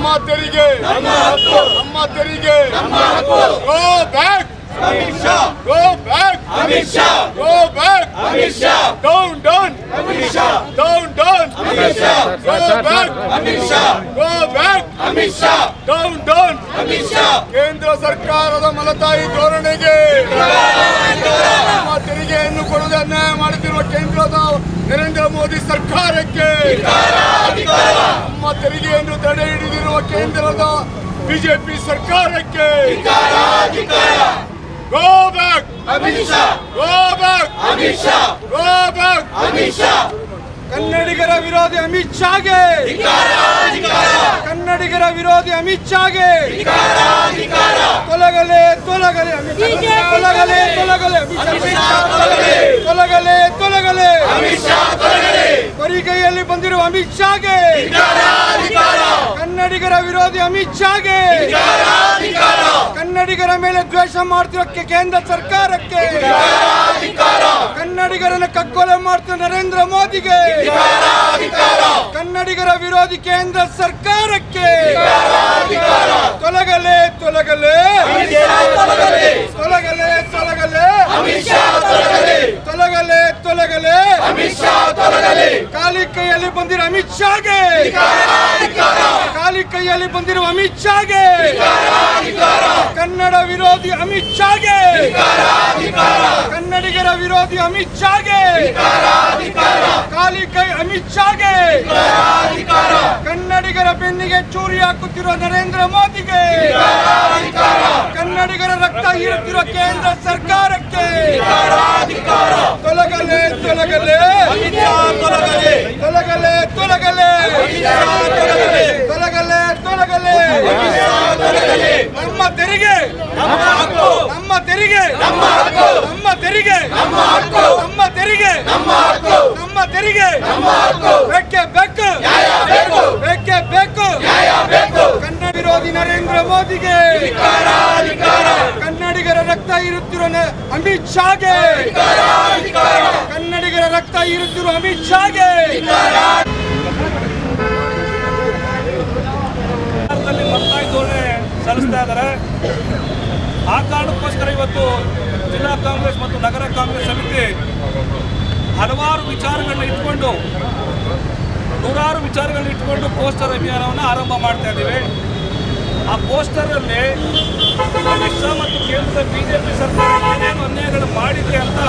ನಮ್ಮ ತೆರಿಗೆ. ನಮ್ಮ ತೆರಿಗೆ. Go back Amit Shah. Go back Amit Shah. Go back Amit Shah. Down down Amit Shah. Down down Amit Shah. Go back Amit Shah. Go back Amit Shah. Down down Amit Shah. ಕೇಂದ್ರ ಸರ್ಕಾರದ ಮಲತಾಯಿ ಧೋರಣೆಗೆ. ಕೊಡದೆ ಅನ್ಯಾಯ ಮಾಡುತ್ತಿರುವ ಕೇಂದ್ರದ ನರೇಂದ್ರ ಮೋದಿ ಸರ್ಕಾರಕ್ಕೆ ನಮ್ಮ ತೆರಿಗೆಯನ್ನು ತಡೆ ಹಿಡಿದಿರುವ ಕೇಂದ್ರದ ಬಿಜೆಪಿ ಸರ್ಕಾರಕ್ಕೆ go back. Amit Shah. Go back. Amit Shah. Go back. Amit Shah. ಕನ್ನಡಿಗರ ವಿರೋಧಿ ಅಮಿತ್ ಶಾಗೆ. ಕನ್ನಡಿಗರ ವಿರೋಧಿ ಅಮಿತ್ ಶಾಗೆ. ತೊಲಗಲೆ ತೊಲಗಲೆ ಅಮಿತ್ ಶಾ ತೊಲಗಲೆ ತೊಲಗಲೆ ತೊಲಗಲಿ. ತೊಲಗಲೆ ಬರಿಗೈಯಲ್ಲಿ ಬಂದಿರುವ ಅಮಿತ್ ಶಾಗೆ. ಕನ್ನಡಿಗರ ವಿರೋಧಿ ಅಮಿತ್ ಶಾಗೆ. ಕನ್ನಡಿಗರ ಮೇಲೆ ದ್ವೇಷ ಮಾಡ್ತಿರೋಕ್ಕೆ ಕೇಂದ್ರ ಸರ್ಕಾರಕ್ಕೆ. ಕನ್ನಡಿಗರನ್ನ ಕಕ್ಕೊಲೆ ಮಾಡ್ತಿರೋ ನರೇಂದ್ರ ಮೋದಿಗೆ. ಕನ್ನಡಿಗರ ವಿರೋಧಿ ಕೇಂದ್ರ ಸರ್ಕಾರಕ್ಕೆ. ತೊಲಗಲೇ ತೊಲಗಲೇ ತೊಲಗಲೇ. ತೊಲಗಲೇ ಶಾ ತೊಲಗಲೇ. ತೊಲಗಲೆ ತೊಲಗಲೆ. ಅಮಿತ್ ಶಾ ತೊಲಗಲಿ. ತೊಲಗಲೆ ತೊಲಗಲೆ. ಅಮಿತ್ ಶಾ ತೊಲಗಲಿ. ಖಾಲಿ ಕೈಯಲ್ಲಿ ಬಂದಿರೋ ಅಮಿತ್ ಶಾಗೆ. ಖಾಲಿ ಬಂದಿರುವ ಅಮಿತ್ ಶಾಗೆ. ಕನ್ನಡ ವಿರೋಧಿ ಅಮಿತ್ ಶಾಗೆ. ಕನ್ನಡಿಗರ ವಿರೋಧಿ ಅಮಿತ್ ಶಾಗೆ. ಖಾಲಿ ಕೈ ಅಮಿತ್ ಶಾಗೆ. ಕನ್ನಡಿಗರ ಬೆನ್ನಿಗೆ ಚೂರಿ ಹಾಕುತ್ತಿರುವ ನರೇಂದ್ರ ಮೋದಿಗೆ. ಕನ್ನಡಿಗರ ರಕ್ತ ಕೇಂದ್ರ ಸರ್ಕಾರಕ್ಕೆ ತೊಲಗಲೆ ತೊಲಗಲೆ ತೊಲಗಲೆ ತೊಲಗಲಿ ತೊಲಗಲೆ ತೊಲಗಲೆ ತೊಲಗಲಿ ನಮ್ಮ ತೆರಿಗೆ ನಮ್ಮ ತೆರಿಗೆ ನಮ್ಮ ತೆರಿಗೆ ನಮ್ಮ ತೆರಿಗೆ ನಮ್ಮ ತೆರಿಗೆ ನಮ್ಮ ಮೋದಿಗೆ. ಕನ್ನಡಿಗರ ರಕ್ತ ಇರುತ್ತಿರುವ ನ- ಅಮಿತ್ ಶಾಗೆ. ಕನ್ನಡಿಗರ ರಕ್ತ ಇರುತ್ತಿರೋ ಅಮಿತ್ ಶಾಗೆ. ಸಲ್ಲಿಸ್ತಾ ಇದ್ದಾರೆ. ಆ ಕಾರಣಕ್ಕೋಸ್ಕರ ಇವತ್ತು ಜಿಲ್ಲಾ ಕಾಂಗ್ರೆಸ್ ಮತ್ತು ನಗರ ಕಾಂಗ್ರೆಸ್ ಸಮಿತಿ ಹಲವಾರು ವಿಚಾರಗಳನ್ನ ಇಟ್ಕೊಂಡು, ನೂರಾರು ವಿಚಾರಗಳನ್ನ ಇಟ್ಕೊಂಡು ಪೋಸ್ಟರ್ ಅಭಿಯಾನವನ್ನು ಆರಂಭ ಮಾಡ್ತಾ ಇದ್ದೀವಿ. ಆ ಪೋಸ್ಟರಲ್ಲಿ ಅಮಿತ್ ಶಾ ಮತ್ತು ಕೇಂದ್ರದ ಬಿಜೆಪಿ ಸರ್ಕಾರ ಏನೇನು ಅನ್ಯಾಯಗಳು ಮಾಡಿದೆ ಅಂತ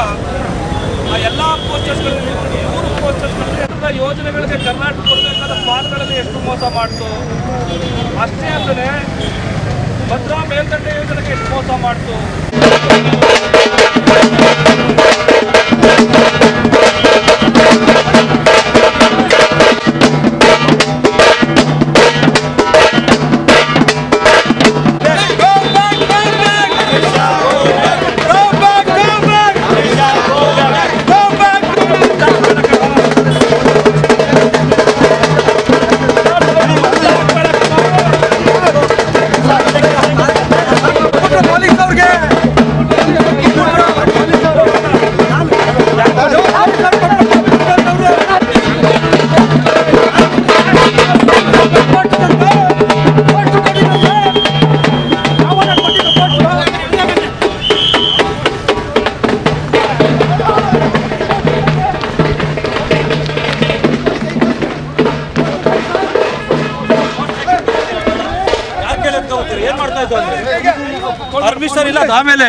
ಆ ಎಲ್ಲ ಪೋಸ್ಟರ್ಸ್ಗಳಲ್ಲಿ ಮೂರು ಪೋಸ್ಟರ್ಸ್ಗಳಲ್ಲಿ ಎಲ್ಲ ಯೋಜನೆಗಳಿಗೆ ಕರ್ನಾಟಕ ಕೊಡಬೇಕಾದ ಪಾಲ್ಗಳಲ್ಲಿ ಎಷ್ಟು ಮೋಸ ಮಾಡ್ತು. ಅಷ್ಟೇ ಅಲ್ಲದೆ ಭದ್ರಾ ಮೇಲ್ದಂಡೆ ಯೋಜನೆಗೆ ಎಷ್ಟು ಮೋಸ ಮಾಡ್ತು. ಪರ್ಮಿಷನ್ ಇಲ್ಲ ಆಮೇಲೆ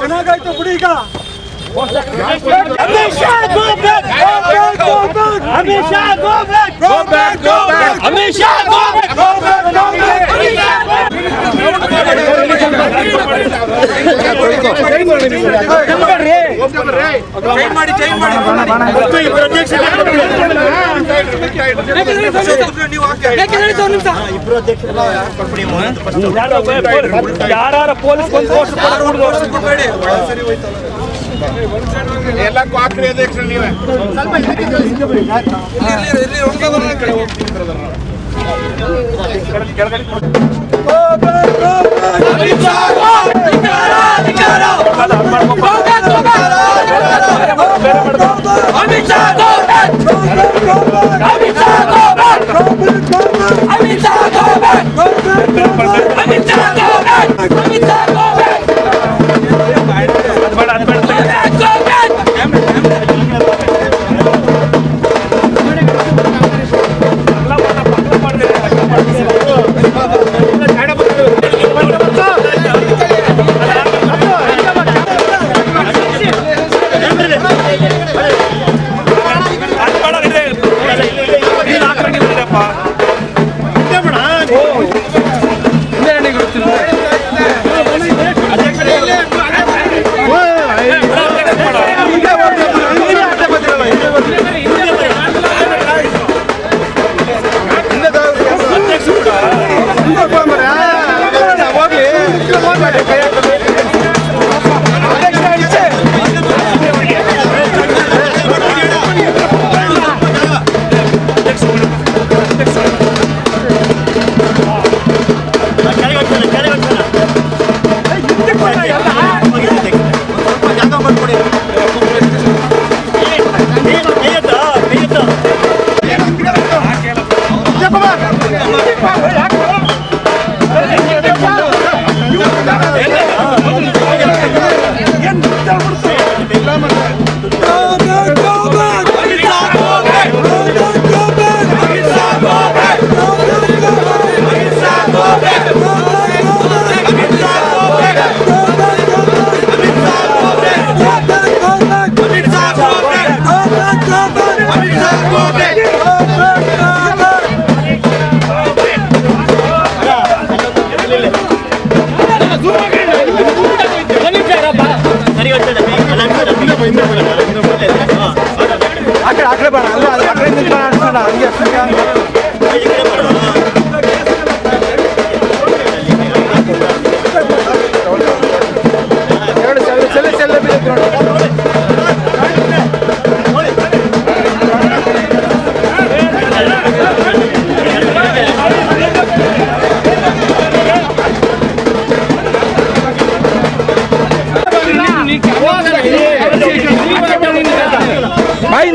ಚೆನ್ನಾಗಾಯ್ತು ಬಿಡಿ ಈಗ ಯಾರ ಪೊಲೀಸ್ ಎಲ್ಲ ಕ್ವಾಕ್ರಿ ಅಧ್ಯಕ್ಷರು ನೀವೇ ಅಮಿತ್ ಶಾ